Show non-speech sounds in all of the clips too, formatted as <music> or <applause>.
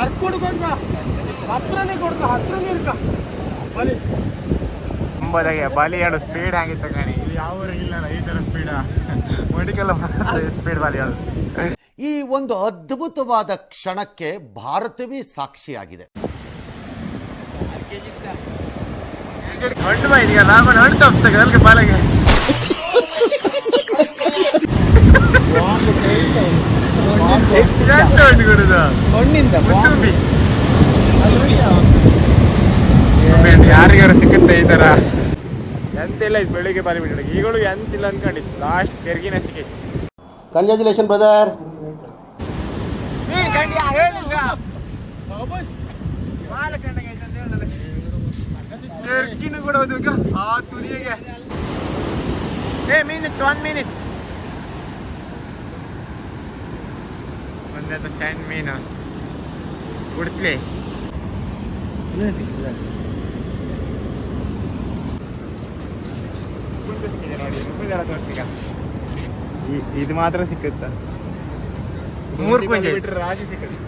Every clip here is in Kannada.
ಕರ್ಕೊಂಡು ಕೊಡ್ಕ ಹತ್ರನೇ ಕೊಡ್ಕ ಹತ್ರನೇ ಇರ್ಕ. ಬಲಿ. ಒಂಬದಾಗೆ ಬಾಲಿಯಾಡು ಸ್ಪೀಡ್ ಆಗಿತ್ತು ಕಣಿ. ಇಲ್ಲಿ ಯಾವ ಇಲ್ಲ ಈ ತರ ಸ್ಪೀಡ್ ಮೆಡಿಕಲ್ ಸ್ಪೀಡ್ ಬಾಲಿಯಾಡು ಈ ಒಂದು ಅದ್ಭುತವಾದ ಕ್ಷಣಕ್ಕೆ ಭಾರತವೇ ಸಾಕ್ಷಿಯಾಗಿದೆ. ಬಾಲಗೆ <laughs> ಮುಸುಂಬಿ ಯಾರಿಗಾರು ಸಿಕ್ಕುತ್ತೆ ಈ ತರ? ಎಂತಿಲ್ಲ ಇದು ಬೆಳಿಗ್ಗೆ ಬಾಲಿ ಬಿಟ್ಟು ಈಗಳು ಎಂತಿಲ್ಲ ಅನ್ಕೊಂಡಿತ್ತು ಲಾಸ್ಟ್ ಸೆರ್ಗಿನ ಸಿಕ್ಕಿ. ಕಂಗ್ರ್ಯಾಚುಲೇಷನ್ ಬ್ರದರ್ ಸೆರ್ಗಿನ ಕೂಡ ಹೋದ್ವಾಗ ಆ ತುದಿಗೆ. ಏ ಮಿನಿಟ್ ಒನ್ ಮಿನಿಟ್ ಒಂದೆಲ್ಲ ಸಣ್ಣ ಮೀನು. ಮುಂದೆಲ್ಲ ಇದು ಮಾತ್ರ ಸಿಕ್ಕುತ್ತ? ಮೂರು ಕುಂಜೆ. ರಾಶಿ ಸಿಕ್ಕುತ್ತೆ.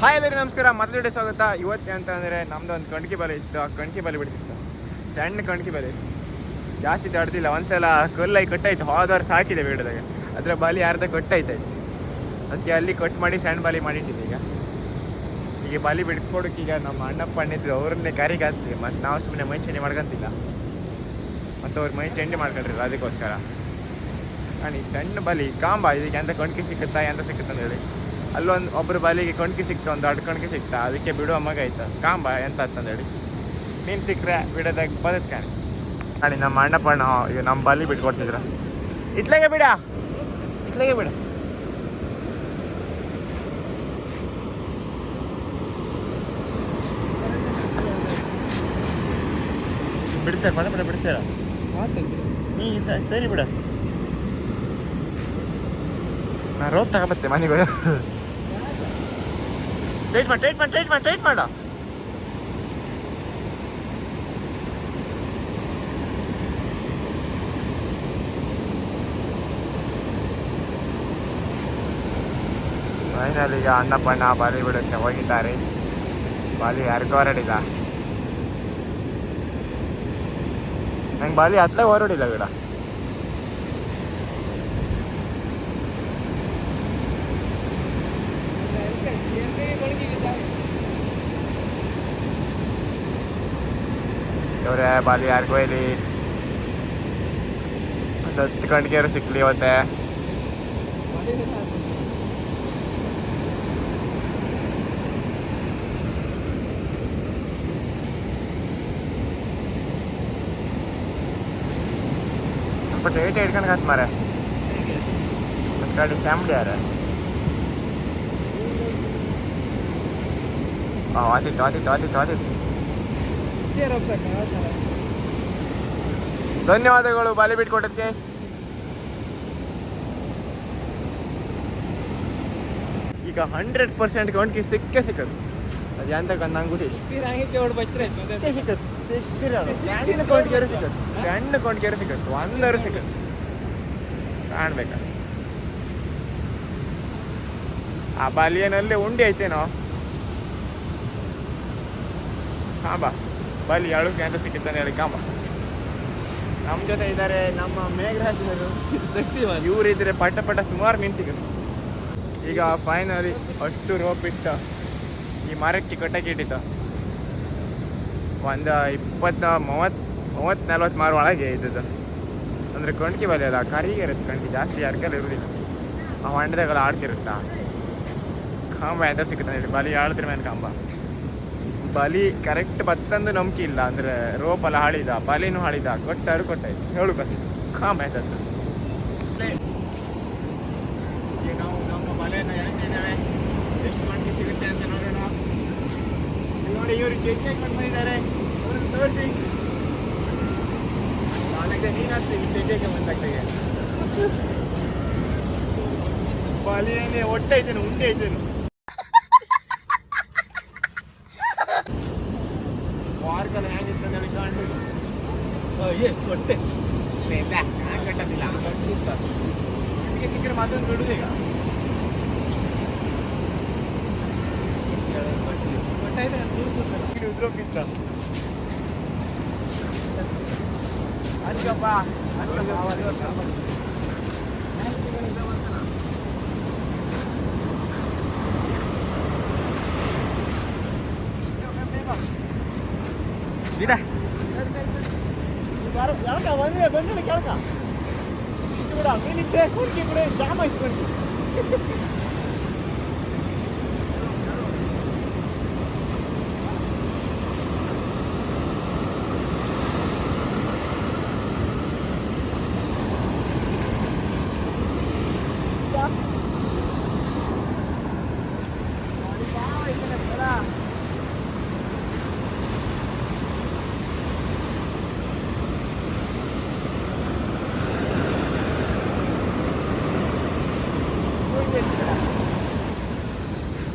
ಹಾಯ್ ಎಲ್ಲರಿಗೂ ನಮಸ್ಕಾರ. ಮೊದಲು ಸ್ವಾಗತ. ಇವತ್ತೆ ಅಂತ ಅಂದರೆ ನಮ್ದು ಒಂದು ಕಣ್ಕಿ ಬಲೆ ಇತ್ತು. ಆ ಕಣ್ಕಿ ಬಲೆ ಬಿಡ್ತಿತ್ತು. ಸಣ್ಣ ಕಣ್ಕಿ ಬಲೆ ಜಾಸ್ತಿ ತಡ್ದಿಲ್ಲ. ಒಂದ್ಸಲ ಕಲ್ಲಾಗಿ ಕಟ್ಟಾಯ್ತು. ಹೋದವ್ರು ಸಾಕಿದೆ ಬೇಡದಾಗ. ಅದರ ಬಾಲಿ ಅರ್ಧ ಐತೆ ಅದಕ್ಕೆ ಅಲ್ಲಿ ಕಟ್ ಮಾಡಿ ಸಣ್ಣ ಬಾಲಿ ಮಾಡಿಟ್ಟಿದ್ದೆ ಈಗ. ಈಗ ಬಾಲಿ ಬಿಡ್ಕೊಡಕ್ಕೆ ಈಗ ನಮ್ಮ ಅಣ್ಣಪ್ಪ ಅಣ್ಣಿದ್ರು, ಅವ್ರನ್ನೇ ಕಾರಿಗೆ ಹಾಕ್ತೀವಿ. ಮತ್ತು ನಾವು ಸುಮ್ಮನೆ ಮೈ ಚಂಡಿ ಮಾಡ್ಕೊಂತಿಲ್ಲ. ಮತ್ತು ಅವ್ರು ಮೈ ಚಂಡಿ ಮಾಡ್ಕೊಂಡ್ರಿಲ್ಲ ಅದಕ್ಕೋಸ್ಕರ ನಾನು ಈ ಸಣ್ಣ ಬಾಲಿ ಕಾಂಬ, ಇದಕ್ಕೆ ಎಂತ ಕಣ್ಕಿ ಸಿಕ್ಕುತ್ತಾ, ಎಂತ ಸಿಕ್ಕುತ್ತೆ ಅಂತ ಹೇಳಿ. ಅಲ್ಲೊಂದು ಒಬ್ಬರು ಬಾಲಿಗೆ ಕಣ್ಕಿ ಸಿಕ್ತಾ, ಒಂದು ದೊಡ್ಡ ಕಣ್ಕಿ ಸಿಕ್ತಾ, ಅದಕ್ಕೆ ಬಿಡು ಮಗ ಆಯ್ತು. ಕಾಂಬ ಎಂತ ಅಂತಂದೇಳಿ ನೀನು ಸಿಕ್ಕರೆ ಬಿಡೋದಾಗ ಕಾಣಿ ಕಾಣಿ ನಮ್ಮ ಅಣ್ಣಪ್ಪ ಅಣ್ಣ ಈಗ ನಮ್ಮ ಬಾಲಿ ಬಿಟ್ಕೊಡ್ತಿದ್ರ. ಇತ್ಲಾಗೆ ಬಿಡ. ಇತ್ಲಾಗೆ ಬಿಡ. ಬಿಡ್ತಾರೆ? ಪಡ ಬಿಡ ಬಿಡ್ತಾರ? ನೀ ಇದ್ದ- ಸರಿ ಬಿಡ. ನಾ ರೋಪ್ ತಗೊಬತ್ತೆ ಮನೆಗೆ ಟೈಟ್ ಮಾಡ ಟೈಟ್ ಮಾಡ ಟೈಟ್ ಮಾಡ ಟೈಟ್ ಮಾಡ. ಫೈನಲ್ ಈಗ ಅಣ್ಣಪ್ಪಣ್ಣ ಬಾಲಿ ಬಿಡುತ್ತೆ ಹೋಗಿದ್ದಾರೆ. ಬಾಲಿ ಯಾರಿಗೂ ಹೊರಡಿಲ್ಲ ನಂಗೆ ಬಾಲಿ ಹತ್ಲೇ ಹೊರಡಿಲ್ಲ ಬಿಡ ಇವ್ರೆ ಬಾಲಿ ಯಾರಿಗೂ ಇಲ್ಲಿ ಒಂದು ಹತ್ತು ಗಂಟೆಗೆ ಸಿಕ್ಲಿ ಇವತ್ತೆ ಸ್ವಲ್ಪ ಏಟ್ ಹಿಡ್ಕೊಂಡು ಕಾತ್ ಮಾರೆ ಗಾಡಿ ಫ್ಯಾಮಿಲಿ ಯಾರ ಆತಿತ್ತು ಆತಿತ್ತು ಆತಿತ್ತು ಆತಿತ್ತು. ಧನ್ಯವಾದಗಳು ಬಾಲಿ ಬಿಟ್ಕೊಟ್ಟದ್ಕೆ ಈಗ ಹಂಡ್ರೆಡ್ ಪರ್ಸೆಂಟ್ ಕೌಂಟ್ಗೆ ಸಿಕ್ಕೇ ಸಿಕ್ಕದು. ಅದು ಎಂತ ನಂಗೆ ಗೊತ್ತಿಲ್ಲ. ಸಿಕ್ಕೇ ಸಿಕ್ಕದು ಸಣ್ಣ ಕೌಂಟ್ಗೆರು ಸಿಕ್ಕದು ಸಣ್ಣ ಕೌಂಟ್ಗೆರು ಸಿಕ್ಕದು ಒಂದರು ಸಿಕ್ಕದು ಕಾಣ್ಬೇಕ? ಆ ಬಲಿಯನಲ್ಲಿ ಉಂಡಿ ಐತೇನೋ? ಕಾಂಬ ಬಾ. ಅಳುಕೆ ಅಂತ ಸಿಕ್ಕಿದ್ದಾನೆ ಹೇಳಿ ಕಾಂಬ ನಮ್ಮ ಜೊತೆ ಇದ್ದಾರೆ ನಮ್ಮ ಮೇಘರಾಜರು. ಇದ್ರೆ ಪಟ ಪಟ ಸುಮಾರು ಮೀನು ಸಿಗುತ್ತೆ. ಈಗ ಫೈನಲಿ ಅಷ್ಟು ರೋಪ್ ಇಟ್ಟು ಈ ಮರಕ್ಕೆ ಕಟ್ಟಕ್ಕೆ ಇಟ್ಟಿತ್ತು ಒಂದು ಇಪ್ಪತ್ತು ಮೂವತ್ತು ಮೂವತ್ತು ನಲ್ವತ್ತು ಮಾರು ಒಳಗೆ ಇದ್ದದ್ದು. ಅಂದರೆ ಕಣ್ಕಿ ಬಲಿ ಅಲ್ಲ, ಕರಿಗೆ ಇರುತ್ತೆ ಕಣ್ಕಿ, ಜಾಸ್ತಿ ಯಾರ್ಕಲ್ಲಿ ಇರೋದಿಲ್ಲ. ಆ ಹೊಂಡದಾಗೆಲ್ಲ ಆಡ್ತಿರುತ್ತಾ? ಕಂಬ ಎಂತ ಸಿಗುತ್ತೆ ಹೇಳಿ ಬಲಿ ಆಳ್ತಿರ ಮೇಲೆ ಕಂಬ. ಬಲಿ ಕರೆಕ್ಟ್ ಬತ್ತಂದು ನಂಬಿಕೆ ಇಲ್ಲ, ಅಂದರೆ ರೋಪ್ ಎಲ್ಲ ಹಾಳಿದ, ಬಲಿನೂ ಹಾಳಿದ, ಕೊಟ್ಟರು ಕೊಟ್ಟಾಯ್ತು. ಹೇಳು ಕಂಬ ಆಯ್ತದ್ದು ಈಗ ನಾವು ನಮ್ಮ ಬಲೆಯನ್ನು ಎಣಿಸಿದ್ದೇವೆ ಎಷ್ಟು ಮಟ್ಟಿಗೆ ಸಿಗುತ್ತೆ ಅಂತ ನೋಡೋಣ ನೋಡಿ ಇವರು ಚೇಂಜ್ ಬಂದಿದ್ದಾರೆ ಅವ್ರನ್ನ ತೋರಿಸಿ. ನಾಲ್ಕು ನೀನು ಹಾಕ್ತೀವಿ ಚೇಂಜಕ್ಕೆ ಬಂದಾಗ್ತಾಗೆ ಬಲಿಯನ್ನೇ ಹೊಟ್ಟೆ ಐತೇನು, ಉಂಡೆ ಐತೇನು. ಮಾರ್ಕಲ್ಲ ಹೇಗಿತ್ತು ನನಗೆ ಏ ಹೊಟ್ಟೆ. வணக்கம் வீடா கிழக்கா வந்து பெண்களை கிழக்கா கூட மீனிட்டு குடிக்க கூட ஜாமான் பண்ணி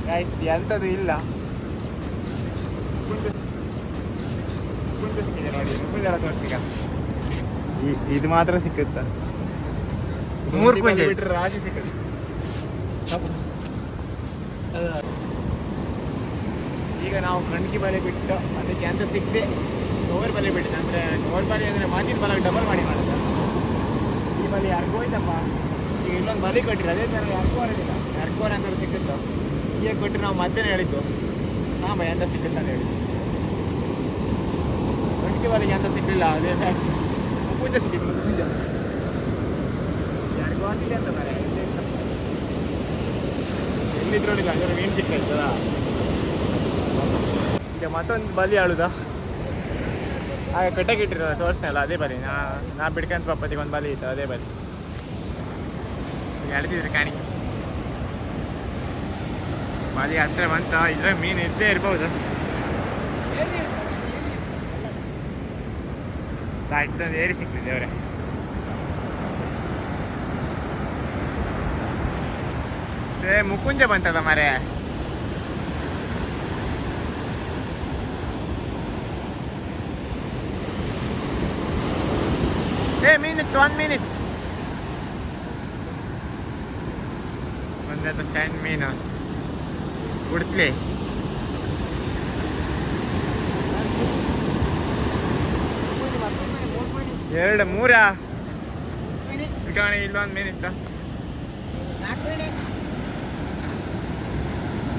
ಗೈಸ್ ಎಂಥದ್ದು ಇಲ್ಲ ಕುಂದು ಕುಂದು ಸಿಕ್ಕಿದೆ ನೋಡಿ ಕುಂದೆಲ್ಲ ತೋರಿಸಿಗ ಇದು ಮಾತ್ರ ಸಿಕ್ಕುತ್ತ ಮೂರು ಕುಂಜೆ ರಾಜಿ ಸಿಕ್ಕುತ್ತೆ ಈಗ ನಾವು ಕಣ್ಕಿ ಬಲೆ ಬಿಟ್ಟು ಅದಕ್ಕೆ ಅಂತ ಸಿಕ್ಕದೆ. ಗೋವರ್ ಬಲೆ ಬಿಟ್ಟಿದೆ. ಅಂದ್ರೆ ಗೋವರ್ ಬಲೆ ಅಂದ್ರೆ ಮಾತಿನ ಬಲ ಡಬಲ್ ಮಾಡಿ ಮಾಡೋದು ಈ ಬಲಿ ಯಾರಿಗೋಯ್ತಪ್ಪ ಈಗ ಇನ್ನೊಂದು ಬಲಿ ಕೊಟ್ಟಿರಿ ಅದೇ ಥರ ಯಾರಿಗೂ ಇಲ್ಲ ಯಾರಿಗೂ ಅಂತ ಸಿಕ್ಕಿತ್ತು. ಈಗ ಕೊಟ್ಟರೆ ನಾವು ಮತ್ತೆ ಹೇಳಿದ್ದು. ಹಾಂ ಭಯ ಅಂತ ಸಿಕ್ಕಿಲ್ಲ ಅಂತ ಹೇಳಿ ಕಣ್ಕಿ ಬಲೆಗೆ ಅಂತ ಸಿಕ್ಕಿಲ್ಲ. ಅದೇ ಪೂಜೆ ಸಿಕ್ಕಿತ್ತು. ಪೂಜೆ. ಅಂತ ಮೀನು ಸಿಕ್ಕಾಯ್ತದ ಈಗ ಮತ್ತೊಂದು ಬಲಿ ಆಳುದ. ಆಗ ಕಟ್ಟೆಗೆ ಇಟ್ಟಿರೋದು ತೋರಿಸ್ನಲ್ಲ ಅದೇ ಬಲಿ. ನಾ ನಾ ಬಿಡ್ಕಂತ ಪಪ್ಪತಿಗೆ ಒಂದು ಬಲಿ ಇತ್ತು ಅದೇ ಬಲಿ. ಈಗ ಎಳ್ದಿದ್ರು ಕಾಣಿ. ಬಲಿ ಹತ್ರ ಬಂತ ಇದ್ರಾಗ ಮೀನು ಇದ್ದೇ ಇರ್ಬೋದು. ಸಾಯ್ತಂದು ಏರಿ ಸಿಕ್ತಿದೆ ಅವರೇ ಏ ಮುಕುಂಜ ಬಂತದ ಮರೆ ಏ ಮಿನಿಟ್ ಒಂದು ಮಿನಿಟ್ ಒಂದತ್ತು ಸಣ್ಣ ಮೀನು. ಉಡ್ತ್ಲಿ. ಎರಡು ಮೂರಾ. ಮಿನಿಟ್ ಇಲ್ಲೊಂದು ಮೀನಿತ್ತ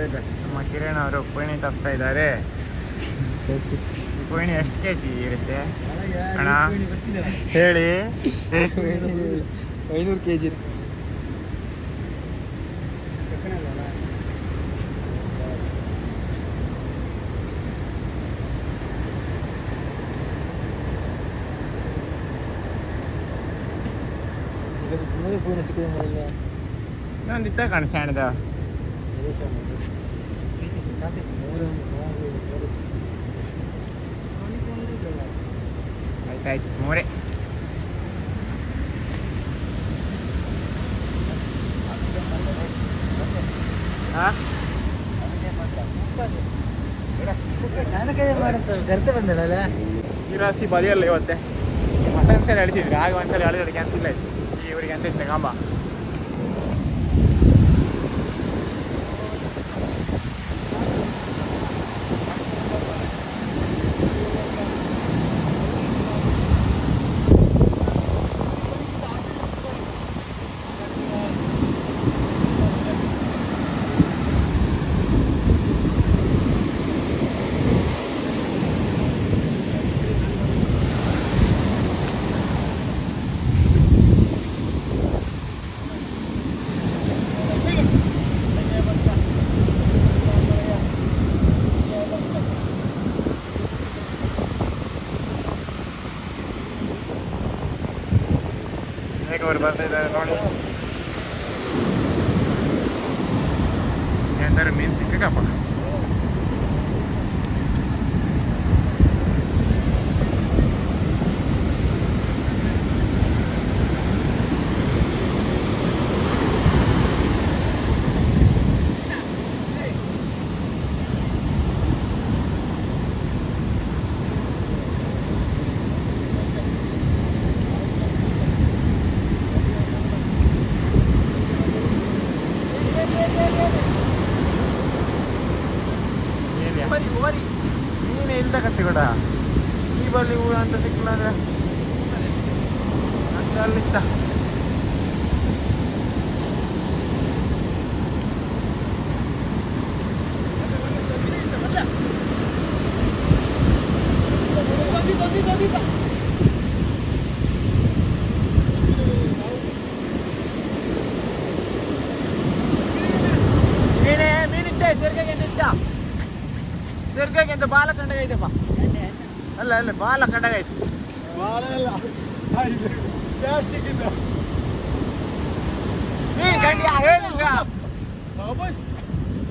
ಇದ್ದಾರೆ ಇದೆ. ನಮ್ಮ ಕಿರಣ್ ಅವರು ಕೋಣಿ ತಪ್ತಾ ಇದ್ದಾರೆ. ಪೋಣಿ ಎಷ್ಟು ಕೆ ಜಿ ಇರುತ್ತೆ ಅಣ್ಣ ಹೇಳಿ. ಐನೂರು ಕೆ ಜಿ ಪೂರ್ಣ ಸಿಕ್ಕಿದೆ ನಾನು ಇತ್ತ ಕಾಣಿಸ್ತಾ ಆಯ್ತಾಯ್ತು ಮೂರೇ. ಹಾಂ ಈ ರಾಶಿ ಬದಿಯಲ್ಲ ಇವತ್ತೆ. ಮತ್ತೊಂದ್ಸಲ ಸಲ ಎಳಿಸಿದ್ರಿ ಆಗ ಒಂದ್ಸಲ ಸಲ ಅಂತಿಲ್ಲ ಈ ಇವರಿಗೆ ಅಂತ ಇತ್ತು ಕಾಂಬ ಹೇಗೆ ಅವ್ರು ಬರ್ತಾ ಇದ್ದಾರೆ ನೋಡಿ ಎಂದಾರು ಮೀನು ಸಿಕ್ಕಪ್ಪ ಓರಿ ಓರಿ ನೀನೇ ಇಲ್ದ ಕತ್ತಿ ಕೂಡ ಈ ಬಲ್ಲಿ ಹೂ ಅಂತ ಸಿಕ್ಕಿಲ್ಲ ಅಂದ್ರೆ ಅಂತ ಅಲ್ಲಿತ್ತ ಮೀನೇ ಮೀನಿದ್ದೆ ದೀರ್ಘಗೆ ನಿಂತ ದೀರ್ಘಗೆ ಅಂತ ಬಾಲ ಕಂಡಗೈತಪ್ಪ ಅಲ್ಲ ಅಲ್ಲ ಬಾಲ ಕಂಡಗೈತೆ ಪ್ಲಾಸ್ಟಿಕ್ ಇಂದ ಮೀನ್ ಕಂಡಿ ಹೇಳಿಲ್ಲ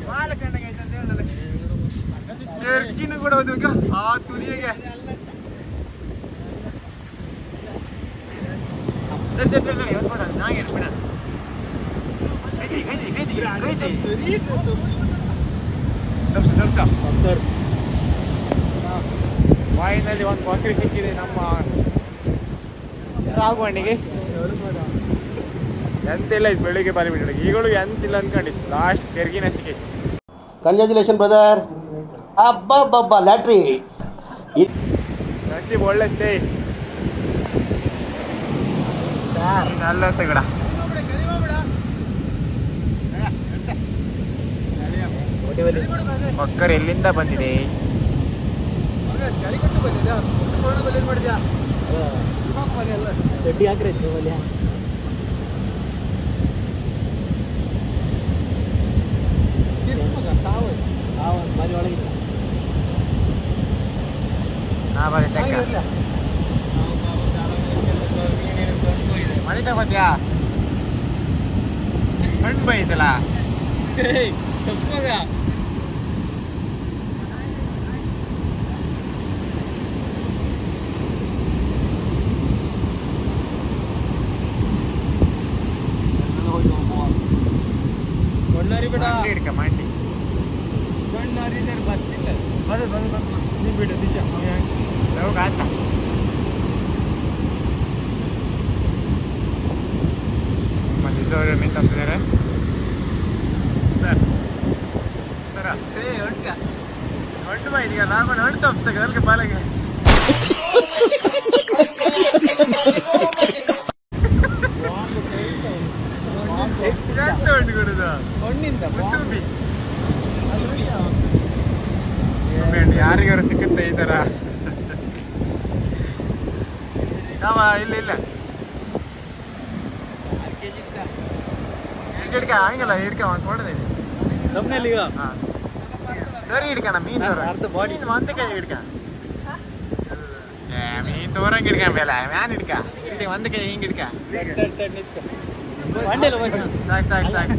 ಬಾಲ ಕಂಡಗೈತೆ ಅಂತ ಹೇಳಲ್ಲ ಜರ್ಕಿನು ಕೂಡ ಒಂದು ಈಗ ಆ ತುದಿಗೆ ಸರಿ ಸರಿ ಸರಿ ಇವತ್ತು ಮಾಡೋದು ನಾಗೇನು ಬಿಡ ಕೈದಿ ಕೈದಿ ಕೈದಿ ಕೈದಿ ಸರಿ ತಪ್ಸ ತಪ್ಸ ವಾಯಿನಲ್ಲಿ ಒಂದು ಬಕ್ರಿ ಸಿಕ್ಕಿದೆ ನಮ್ಮ ರಾಘವಣ್ಣಿಗೆ. ಎಂತಿಲ್ಲ ಇದು ಬೆಳಿಗ್ಗೆ ಬಾರಿ ಬಿಡ ಈಗಳು ಎಂತಿಲ್ಲ ಅನ್ಕೊಂಡಿತ್ತು ಲಾಸ್ಟ್ ಸೆರ್ಗಿನ ಸಿಕ್ಕಿ. ಕಂಗ್ರ್ಯಾಚುಲೇಷನ್ ಬ್ರದರ್ ಅಬ್ಬಬ್ಬಬ್ಬ ಲ್ಯಾಟ್ರಿ ನಸೀಬ್ ಒಳ್ಳೆತ್ತೆ ಅಲ್ಲ ತಗಡ ಮಕ್ಕರ್ ಎಲ್ಲಿಂದ ಬಂದಿದೆ ಕಲಿಕಟ್ಟು ಬಂದಿದ್ಯಾ ಕೊರೋನಾ ಬಲ್ಲಿ ಏನ್ ಮಾಡಿದ್ಯಾ ಚಡ್ಡಿ ಹಾಕ್ರಿ ನೀವಲ್ಲಿ ತಾವು ಆ ಒಂದು ಬಾರಿ ಒಳಗಿಲ್ಲ ನಾ ಬರೀ ತೆಕ್ಕ ಮನೆ ತಗೋತ್ಯಾ ಹಣ್ಣು ಬೈತಲ್ಲ ತಪ್ಸ್ಕೋಗ ಒಳ್ಳಾರಿ ಬೇಡ ಮಂಡಿ ಹಿಡ್ಕ ಮಂಡಿ ಬಣ್ಣಾರಿದ್ದಾರೆ ಬರ್ತಿಲ್ಲ ಬರ ಬರ ಬರ ನೀ ಬಿಡು ದಿಶಾ ಲವ್ ಆತ ನಮ್ಮ ಅವರು ಮೀನ್ ತಪ್ಪಿದ್ದಾರೆ ಸರ್ ಸರ ಏ ಹೊಂಟ ಬಾ ಇದೀಗ ರಾಮಣ್ಣ ಹಣ್ಣು ತಪ್ಪಿಸ್ತೇವೆ ಅಲ್ಲಿಗೆ ಬಾಲಗೆ ಎಂತ ಹಣ್ಣು ಕೊಡುದ ಹಣ್ಣಿಂದ ಮುಸುಂಬಿ ಮುಸುಂಬಿ ಹಣ್ಣು ಯಾರಿಗಾರು ಸಿಕ್ಕುತ್ತೆ ಈ ತರ ಯಾವ ಇಲ್ಲ ಇಲ್ಲ ಹಿಡ್ಕ ಹಂಗಲ್ಲ ಹಿಡ್ಕ ಕೊಡದೆ ನಮ್ಮನೇಲಿ ಈಗ? ಸರಿ ಹಿಡ್ಕಣ ಮೀನ್ ಅರ್ಧ ಬಾಡಿ ಮಂತೆ ಕೈ ಹಿಡ್ಕ. ಏ ಮೀನ್ ತೋರಂಗ್ ಹಿಡ್ಕೊಂಬೇಲ ಮ್ಯಾನ್ ಹಿಡ್ಕ? ಹಿಡ್ಕ ಒಂದ್ ಕೈ ಹಿಂಗ್ ಹಿಡ್ಕ? ತಡ್ ತಡ್ ನಿಂತ್ಕೊ. ಮಂಡೆಲ್ಲ ಸಾಕ್ ಸಾಕ್. ಸಾಕ್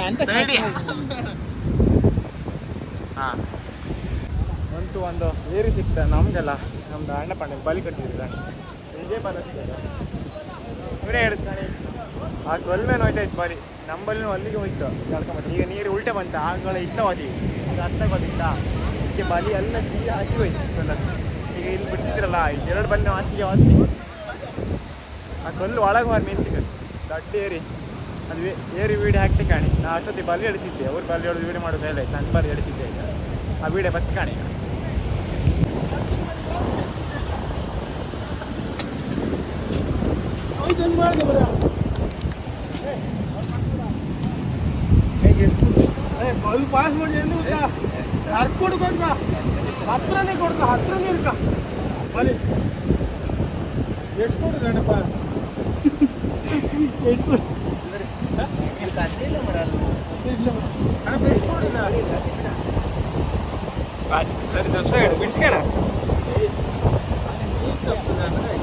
ಅಂತ. ಹಾ. ಅಂತೂ ಒಂದು ಏರಿ ಸಿಕ್ತ ನಮ್ಗೆಲ್ಲ ನಮ್ದು ಅಣ್ಣ ಪಾಂಡೆ ಬಲಿ ಕಟ್ಟಿದ್ರೆ. ಬಲ ಸಿಗ್ತದೆ. ಇವರೇ ಹೇಳ್ತಾನೆ ಆ ಕೊಲ್ಮೇಲೆ ಹೋಯ್ತಾ ಇತ್ತು ಬರಿ? ನಂಬಲ್ಲಿನೂ ಅಲ್ಲಿಗೆ ಹೋಯ್ತು. ಕಳ್ಕೊಂಬತ್ತು ಈಗ ನೀರು ಉಲ್ಟೆ ಬಂತ. ಆಗಳ ಇತ್ತ ಹೋದಿ ಈಗ ಅರ್ಥ ಗೊತ್ತಿತ್ತ ಇದಕ್ಕೆ ಬಲಿ ಎಲ್ಲ ಜೀ ಹಾಕಿ ಹೋಯ್ತು. ಎಲ್ಲ ಈಗ ಇಲ್ಲಿ ಬಿಟ್ಟಿದ್ರಲ್ಲ ಎರಡು ಬಲ್ಲಿ ಆಚೆಗೆ ಹೋದ್ವಿ. ಆ ಕಲ್ಲು ಒಳಗೆ ಹೋದ ಮೀನು ಸಿಗುತ್ತೆ. ದೊಡ್ಡ ಏರಿ. ಅದು ಏರಿ ವೀಡಿಯೋ ಹಾಕ್ತಿ ಕಾಣಿ. ನಾ ಅಷ್ಟೊತ್ತಿ ಬಲಿ ಎಳಿತಿದ್ದೆ. ಅವ್ರು ಬಲಿ ಹೊಡೆದು ವೀಡಿಯೋ ಮಾಡೋದು ಹೇಳಿ ನನ್ನ ಬಲಿ ಎಳಿತಿದ್ದೆ ಈಗ. ಆ ವೀಡಿಯೋ ಬತ್ತಿ ಕಾಣಿ. ಮಾಡ್ದೆ ಬರ. ಏ ಬಲ್ ಪಾಸ್ ಮಾಡಿ ಏನು ಗೊತ್ತಾ ಕರ್ಕೊಂಡು ಬಂದ ಹತ್ರನೇ ಕೊಡ್ತ ಹತ್ರನೇ ಇರ್ಕ ಬಲಿ ಎಷ್ಟು ಕೊಡು ಗಣಪ ಎಷ್ಟು ಕೊಡು ಇಲ್ಲ ಗಣಪ ಎಷ್ಟು ಕೊಡಿಲ್ಲ ಸರಿ ತಪ್ಸ ಬಿಡಿಸ್ಕಣ ನೀನ್ ತಪ್ಪಿದ ಅಂದ್ರೆ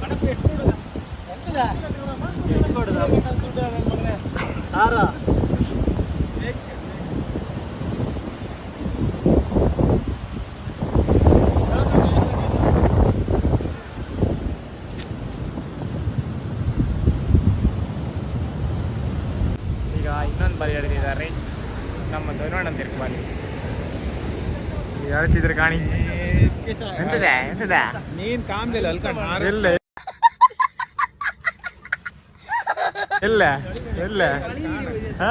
ಗಣಪ ಎಷ್ಟು ಕೊಡುದ ಎಷ್ಟು ಕೊಡುದ ದುಡ್ಡು ನನ್ನ ಮಗನೇ ಹಾರ ಈಗ ಇನ್ನೊಂದು ಬಲಿ ಎಳೆದಿದ್ದಾರೆ ನಮ್ಮ ಧನುವಣ್ಣ ತಿರ್ಕ ಬಲಿ ಈಗ ಹೇಳ್ತಿದ್ರೆ ಕಾಣಿ ಎಂತದೆ ಎಂತದೆ ನೀನ್ ಕಾಮ್ಲಿಲ್ಲ ಅಲ್ಕಂಡ್ ಎಲ್ಲ ಇಲ್ಲ. ಎಲ್ಲ ಹಾ?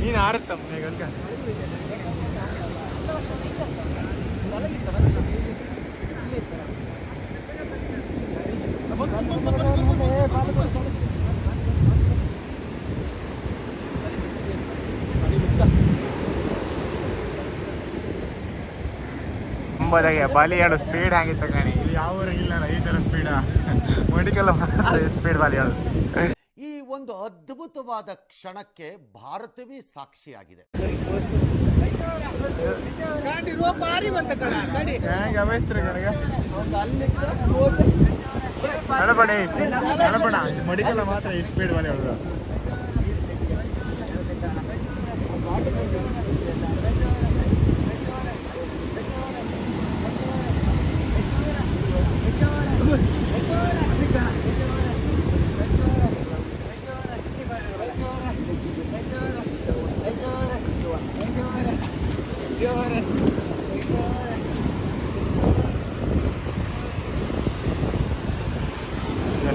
ನೀನು ಆರುತ್ತಮ್ಮ ಈಗ ಒಂಬದಾಗೆ ಬಾಲಿಯಾಡು ಸ್ಪೀಡ್ ಆಗಿತ್ತು ಕಣಿ. ಇಲ್ಲಿ ಯಾವ ಊರಿಗೆ ಇಲ್ಲ ಈ ಥರ ಸ್ಪೀಡ ಮೆಡಿಕಲ್ ಸ್ಪೀಡ್ ಬಾಲಿಯಾಡು. ಈ ಒಂದು ಅದ್ಭುತವಾದ ಕ್ಷಣಕ್ಕೆ ಭಾರತವೇ ಸಾಕ್ಷಿಯಾಗಿದೆ. ಮಾತ್ರ ಎಷ್ಟು ಮೆಡಿಕಲ್ ಮಾತ್ರ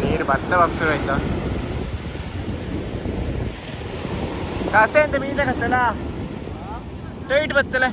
ನೀರು ಬತ್ತ ಬಗ್ಸು ಆಯ್ತು ಕಸೆ ಅಂತ ಮೀನ ಕತ್ತಲ್ಲ ಟೈಟ್ ಬತ್ತಲ್ಲ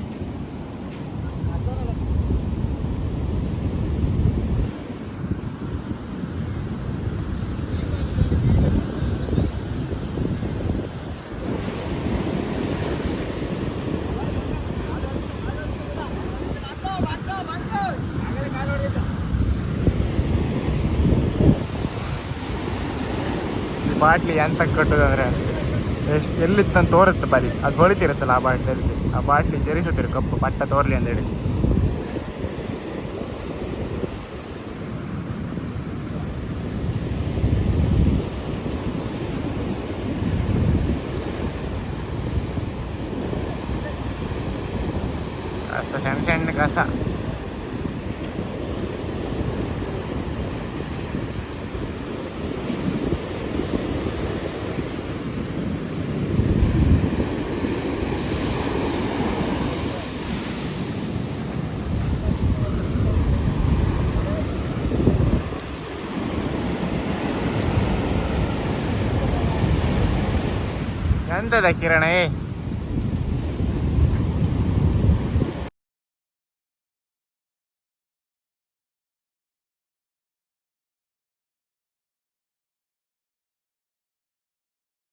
ಈ ಬಾಟ್ಲಿ ಎಂತ ಕಟ್ಟೋದಂದ್ರೆ ಎಷ್ಟು ಎಲ್ಲಿತ್ತಂತ ತೋರುತ್ತೆ ಬಲಿ ಅದು ಹೊಳಿತಿರುತ್ತಲ್ಲ ಆ ಬಾಟ್ಲಿ ಆ ಬಾಟ್ಲಿ ಜರಿಸುತ್ತಿರು ಕಪ್ಪು ಪಟ್ಟ ತೋರ್ಲಿ ಅಂತೇಳಿ ಕಸ, ಸಣ್ಣ ಸಣ್ಣ ಕಸ. ಎಂತದ ಕಿರಣ ಏ